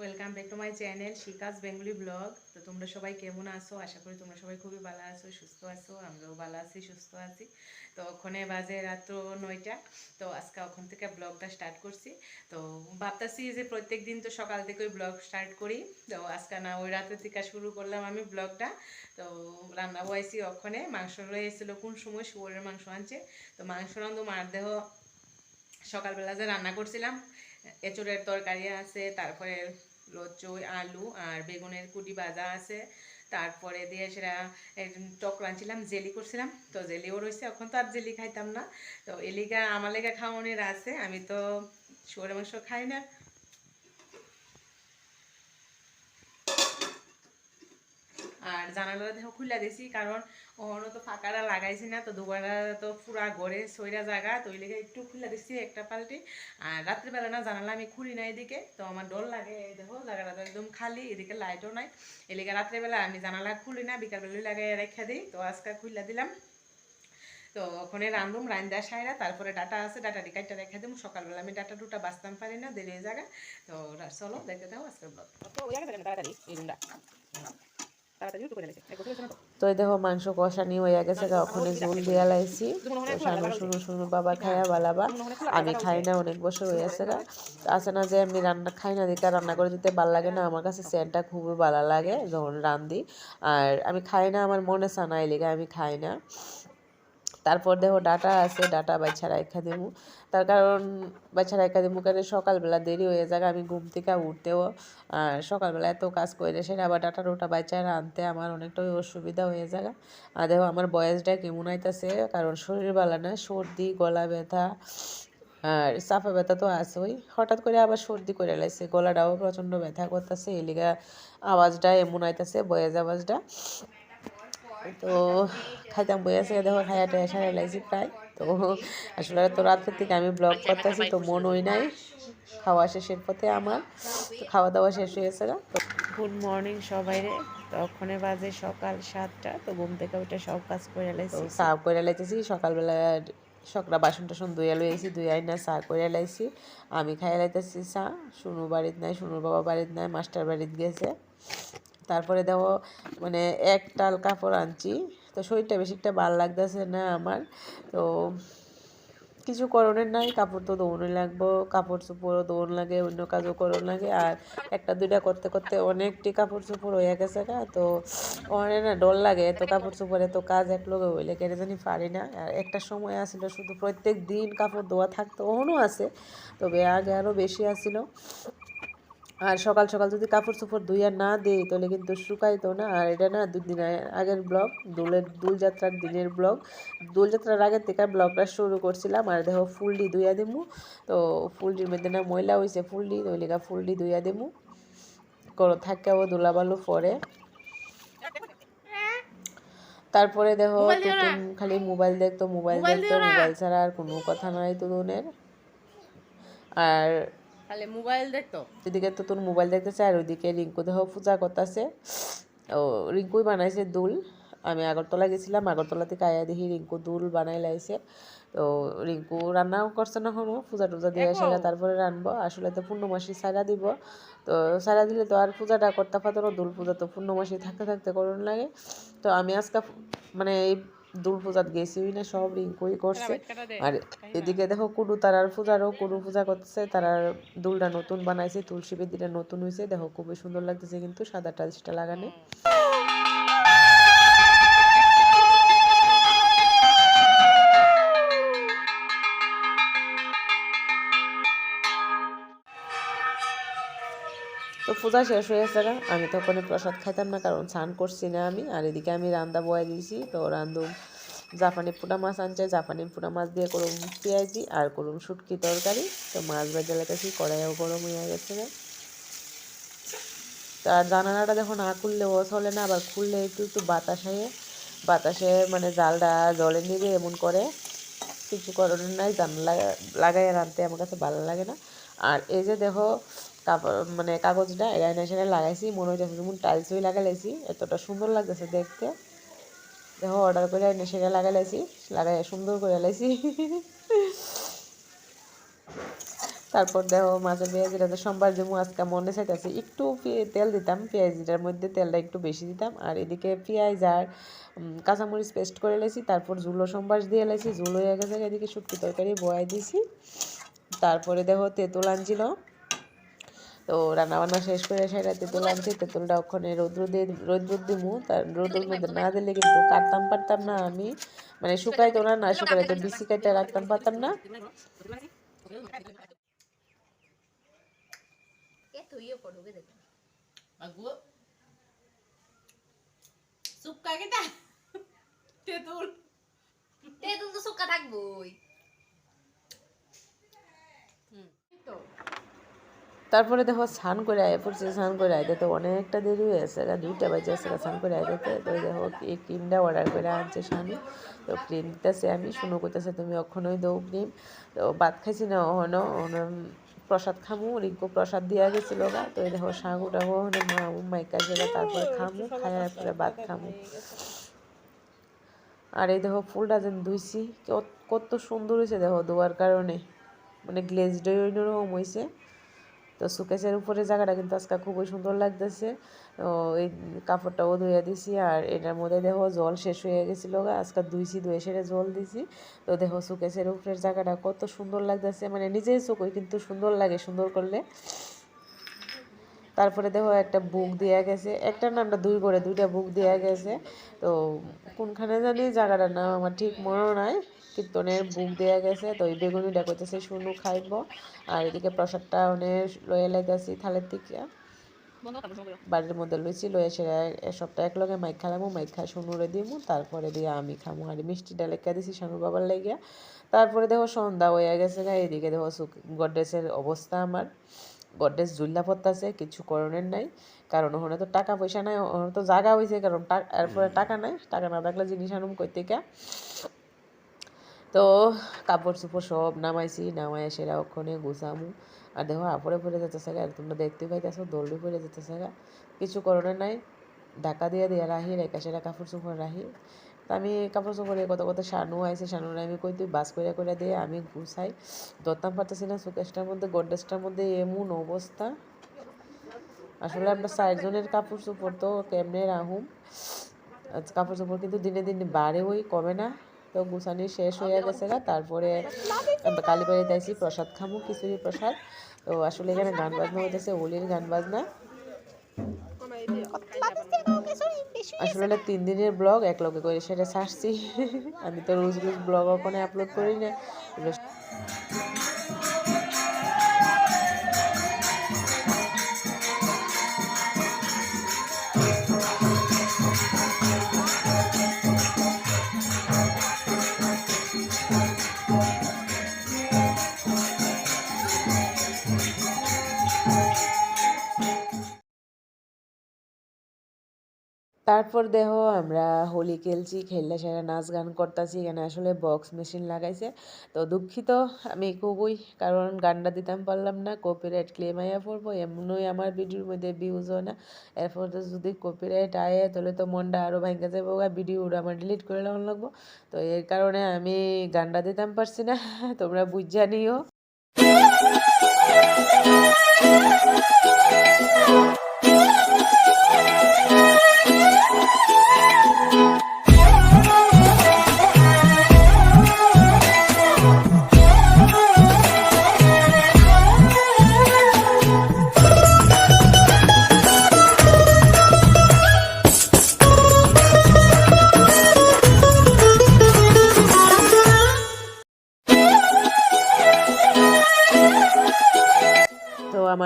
Welcome back to my channel Shikha's Bengali blog তো তোমরা সবাই কেমন আছো? আশা করি তোমরা সবাই খুবই ভালো আছো, সুস্থ আছো আমরাও ভালো আছি, সুস্থ আছি। তো ওখানে বাজে রাত্র নয়টা। তো আজকে ওখান থেকে ব্লগটা স্টার্ট করছি। তো ভাবতেছি যে প্রত্যেক দিন তো সকাল থেকে ওই ব্লগ স্টার্ট করি। তো আজকে না, ওই রাত্রে থেকে শুরু করলাম আমি ব্লগটা তো রান্না বয়েছি ওখানে। মাংস রয়েছিল কোন সময়? শুয়োরের মাংস আনছে। তো মাংস রান্ধু মার দেহ সকালবেলা যে রান্না করছিলাম, এঁচড়ের তরকারি আছে, তারপরে লচই আলু আর বেগুনের কুটি ভাজা আছে। তারপরে দিয়ে সেটা টক রাঁধছিলাম, জেলি করছিলাম। তো জেলিও রয়েছে, এখন তো আর জেলি খাইতাম না। তো এলিগা, আমার লেগা খাওয়ানোর আছে, আমি তো শুয়োরের মাংস খাই না। আর জানালা দেখো খুলে দিছি কারণ ওখানে তো ফাঁকাটা লাগাইছি না, তো দুবারা তো পুরা ঘরে সইরা জায়গা, তো ওই লেগে একটু খুলে দিছি একটা পাল্টি। আর রাত্রিবেলা না জানালা আমি খুলি না এদিকে, তো আমার ডর লাগে, এই দেখো জায়গাটা তো একদম খালি, এদিকে লাইটও নাই। এদিকে রাত্রিবেলা আমি জানালা খুলি না বিকালবেলা লাগে রেখে দিই, তো আজকে খুলে দিলাম। তো ওখানে রান্ধুম রান্দা সাইরা, তারপরে ডাটা আছে, ডাটা ডিকাইটা রেখে দিম সকালবেলা আমি ডাটা দুটা বাঁচতাম পারি না, দেরি হয়ে তো চলো দেখতে দাও আজকের ব্লগ। ওই জায়গা তাড়াতাড়ি, এই রুমটা তো? দেখো মাংস কষানি হয়ে গেছে গা, ওখানে ঝোল দিয়া লাইছি শানু শুনু শুনু বাবা খায়া বালাবা আমি খাই না অনেক বছর হয়ে গেছে গা আছে না যে আমি রান্না খাই না দিকে রান্না করে দিতে ভালো লাগে না। আমার কাছে সেন্টটা খুবই ভালো লাগে যখন রান্ধি। আর আমি খাই না আমার মনে সানা লেগে আমি খাই না। তারপর দেখো ডাটা আছে, ডাটা বাচ্চা রাখা দেবো তার কারণ বাচ্চা রাখা দেবো কারণ সকালবেলা দেরি হয়ে যাবে আমি ঘুম থেকে উঠতেও সকালবেলা এত কাজ করে সেটা আবার ডাটা রোটা বাচ্চা আনতে আমার অনেকটাই অসুবিধা হয়ে যাবে আর দেখো আমার বয়সটা কেমন আইতাছে, কারণ শরীর ভালো না সর্দি, গলা ব্যথা, আর চাপা ব্যথা তো আছেই। হঠাৎ করে আবার সর্দি করে লাইছে, গলাটাও প্রচণ্ড ব্যথা করতেছে এলিগা আওয়াজটা এমন আইতাছে, বয়েজ আওয়াজটা। তো খাইতাম বই আছে দেখো খাইয়া টাইয়া সারা প্রায়। তো আসলে তো রাত্রের থেকে আমি ব্লগ করতেছি তো মন ওই নাই। খাওয়া শেষের পথে আমার তো খাওয়া দাওয়া শেষ হয়ে গেছে গা। তো গুড মর্নিং সবাই রে। তখনে বাজে সকাল সাতটা তো ঘুম থেকে উঠে সব কাজ করে লাইছি। চা করে লাইতেছি সকালবেলা সকালে বাসন টাসন ধুইয়া লইছি দুই আইনা চা করে লাইছি। আমি খাই লাইতেছি চা শুনু বাড়িত নাই শুনুর বাবা বাড়িত নাই মাস্টার বাড়িত গেছে। তারপরে দেখো মানে এক টাল কাপড় আনছি। তো শরীরটা বেশি একটা ভালো লাগতেছে না আমার। তো কিছু করণের নাই, কাপড় তো দৌড়ে লাগবো, কাপড় চোপড়ও দৌড় লাগে, অন্য কাজও করণ লাগে। আর একটা, দুইটা করতে করতে অনেকটি কাপড় চোপড় হয়ে গেছে গা। তো অনেক না ডর লাগে, এত কাপড় চোপড়, এত কাজ এক লগে হইলে কেন জানি পারি না। আর একটা সময় আসছিল শুধু প্রত্যেক দিন কাপড় ধোয়া থাকতো ওখানেও আছে। তবে আগে আরও বেশি আসছিল আর সকাল সকাল যদি কাপড় চোপড় ধুইয়া না দেই তাহলে কিন্তু শুকাইতো না। আর এটা না দুদিন আগের ব্লগ দুলের দুলযাত্রার দিনের ব্লগ। দোলযাত্রার আগের থেকে ব্লগটা শুরু করছিলাম আর দেখো ফুলডি ধুইয়া দিমু। তো ফুলডির মধ্যে না ময়লা হয়েছে ফুলডি ওই লেগা ফুলডি ধুইয়া দিমু। করো থাকেও ধুলাবালু পরে। তারপরে দেখো খালি মোবাইল দেখতো মোবাইল দেখতো মোবাইল ছাড়া আর কোনো কথা নাই তুদনের আর তাহলে মোবাইল দেখতো? এদিকে তো তোর মোবাইল দেখতেছে আর ওইদিকে রিঙ্কু দেহ পূজা করতেছে। ও রিঙ্কুই বানাইছে দুল। আমি আগরতলা গেছিলাম আগরতলা থেকে আয়া দেখি রিঙ্কু দুল বানাই লাইছে। তো রিঙ্কু রান্নাও করছে না কোনো পূজা টুজা দিয়ে সেটা তারপরে রানবো। আসলে তো পূর্ণমাসী সারা দিব। তো সারা দিলে তো আর পূজাটা করতে পারতো না দুল পূজা তো পূর্ণমাসী থাকতে থাকতে করুন লাগে। তো আমি আজকে মানে এই দুল পূজাত গেছি না সব রিঙ্কুই করছে। আর এদিকে দেখো কুডু তারার পূজারও কুডু পূজা করতেছে তারার দুলটা নতুন বানাইছে তুলসী বেদিটা নতুন হয়েছে দেখো খুবই সুন্দর লাগতেছে কিন্তু সাদা টাইলসটা লাগানো। পূজা শেষ হয়ে গেছে। আমি তখন প্রসাদ খাইতাম না, কারণ স্নান করছি না আমি। আর এদিকে আমি রান্দা বয়ে দিয়েছি তো রান্ধু জাপানি পোড়া মাছ আনছে। জাপানি পোড়া মাছ দিয়ে করুম পেঁয়াজি আর করুম শুটকি তরকারি। তো মাছ ভাজা লাগাইছি কড়াইও গরম হয়ে গেছে। তার জানালাটা দেখো না খুললেও চলে না, আবার খুললে একটু একটু বাতাস, বাতাসে মানে জালটা জলে নিবে এমন করে। কিছু করণের নাই, জানলা লাগাই রাঁধতে আমার কাছে ভালো লাগে না। আর এই যে দেখো কাপড় মানে কাগজটা সেটা লাগাইছি, মনে হইতেছে যেমন টাইলসই লাগাইছি এতটা সুন্দর লাগতেছে দেখতে। দেখো অর্ডার করে সেটা লাগাইছি লাগাই সুন্দর করে লাইছি তারপর দেখো, মাঝে পেঁয়াজিটাতে সোমবার যেমন আজকে মনে চাইতেছে একটু তেল দিতাম পেঁয়াজিটার মধ্যে তেলটা একটু বেশি দিতাম। আর এদিকে পেঁয়াজ আর কাঁচামরিচ পেস্ট করে লেছি তারপর ঝুলো সোমবার দিয়ে লেছি ঝুলো হয়ে গেছে, এদিকে শুটকি তরকারি বয়াই দিছি। তারপরে দেখো তেঁতুল আনছিল। তো রান্না বান্না শেষ করে সেটা তেঁতুল আনছি তেঁতুলটা ওখানে রৌদ্র দিয়ে রৌদ্র দিমু। তার রৌদ্রের মধ্যে না দিলে কিন্তু কাটতাম পারতাম না আমি। মানে শুকাই তো না না শুকাই তো বিসি কাটতে রাখতাম পারতাম না। সুক্কা কেটা তেতুল তেঁতুল তো? থাকবই তো তারপরে দেখো স্নান করে আয় পড়ছে স্নান করে আইতে তো অনেকটা দেরি হয়ে গেছে দুইটা বাজে আছে স্নান করে আইতে তো দেখো এই ক্রিমটা অর্ডার করে আনছে স্বামী তো ক্রিম দিতেছে আমি, শুনো করতেছে, তুমি অক্ষণই দৌ ক্রিম তো ভাত খাইছি না ওখানে প্রসাদ খামু, রিঙ্কু প্রসাদ দিয়া গেছিল গা। তো এই দেখো সাগুটা ওখানে মা মাইকা ছিল তারপরে খামু খাইয়ার পরে ভাত খামু। আর এই দেখো ফুলটা যেন ধুইছি, কত- সুন্দর হয়েছে দেখো ধোয়ার কারণে। মানে গ্লেজড ওইরকম হয়েছে তো সুকেশের উপরে জায়গাটা কিন্তু আজকে খুবই সুন্দর লাগতেছে। এই কাপড়টাও ধুয়ে দিছি আর এটার মধ্যে দেখো জল শেষ হয়ে গেছিল আজকে ধুইছি, ধুয়ে সেরে জল দিছি। তো দেখো সুকেশের উপরের জায়গাটা কত সুন্দর লাগতেছে মানে নিজের চোখই কিন্তু সুন্দর লাগে সুন্দর করলে। তারপরে দেখো একটা বুক দেওয়া গেছে। একটা না আমরা দুই করে, দুইটা বুক দেওয়া গেছে। তো কোনখানে জানি জায়গাটার নাম আমার ঠিক মনে নাই, কীর্তনের বুক দেওয়া গেছে। তো এই বেগুনিটা করতেছে শুনু খাইব। আর এদিকে প্রসাদটা অনেক লয়ে লাইতেছি থালের থেকে। বাড়ির মধ্যে লইছি লয়ে সে সবটা একলগে মাইক খালামো, মাইক খাই শুনুরে দিমু। তারপরে দিয়ে আমি খামু। আর মিষ্টিটা লেখা দিছি শানুর বাবার লাগিয়া। তারপরে দেখো সন্ধ্যা হয়ে গেছে এদিকে দেখো গড্রেসের অবস্থা আমার। গড্রেস জুল্লা পড়তাছে কিছু করণের নাই। কারণ ওখানে তো টাকা পয়সা নাই ওখানে তো জায়গা হয়েছে কারণ এরপরে টাকা নাই টাকা না থাকলে জিনিস আনুম কই থেকে তো কাপড় চোপড় সব নামাইছি নামাই সেরা ওখানে গুছামু। আর দেখো আপরে পরে যেতেছে গা আর তোমরা দেখতে পাইতেছো দৌড়ি পরে যেতেছে গা। কিছু করণের নাই ঢাকা দিয়ে দিয়ে রাহি রেখা সেরা কাপড় চোপড় রাহি। তা আমি কাপড় চোপড়ে কত কত শানু আইছে শানু আমি কই, তুই বাস করে করে দিয়ে আমি গুছাই। ধরতাম পারতেছি না, সুকেশটার মধ্যে গড্রেজটার মধ্যে, এমন অবস্থা। আসলে আমরা চারজনের কাপড় চোপড় তো কেমনে রাহুম কাপড় চোপড় কিন্তু দিনে দিনে বাড়ে ওই কমে না। তো গুছানি শেষ হয়ে গেছে না তারপরে কালীবাড়িতে আইসি প্রসাদ খামু খিচুড়ি প্রসাদ। তো আসলে এখানে গান বাজনা হইতেছে, হোলির গান বাজনা। আসলে তিন দিনের ব্লগ এক লগে করে সেটা ছাড়ছি। আমি তো রোজ রোজ ব্লগ ওখানে আপলোড করি না। তারপর দেখো আমরা হোলি খেলছি, খেললে সেটা নাচ গান করতেছি, এখানে আসলে বক্স মেশিন লাগাইছে। তো দুঃখিত, আমি খুবই, কারণ গানটা দিতাম পারলাম না কপিরাইট ক্লেম আইয়া পড়ব, এমনই আমার ভিডিওর মধ্যে ভিউজ হয় না। এরপর তো যদি কপিরাইট আয়ে, তাহলে তো মনটা আরও ভাঙ্গা যাব ভিডিওটা আমার ডিলিট করে নেওয়া লাগবো। তো এর কারণে আমি গানটা দিতাম পারছি না, তোমরা বুঝা নিও।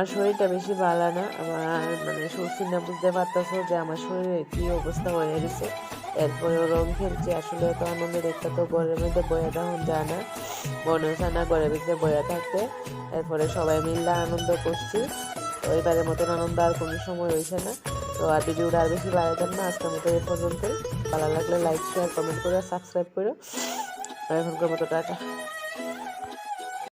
আমার শরীরটা বেশি ভালো না। আমার মানে সুস্থির না বুঝতে পারতেছো যে আমার শরীরে কি অবস্থা হয়ে গেছে। এরপরে রং খেলছে, আসলে তো আনন্দ দেখতে তো ঘরের মধ্যে বয়ে তখন যায় না। মনে হচ্ছে না ঘরের ভিতরে বয়ে থাকতে। এরপরে সবাই মিললে আনন্দ করছি। তো এবারের মতন আনন্দ আর কোনো সময় হয়েছে না। তো আর ভিডিওটা আর বেশি বাড়াতাম না, আজকের মতো এ পর্যন্তই। ভালো লাগলে লাইক শেয়ার কমেন্ট করে সাবস্ক্রাইব করো। এখনকার মতো টাটা।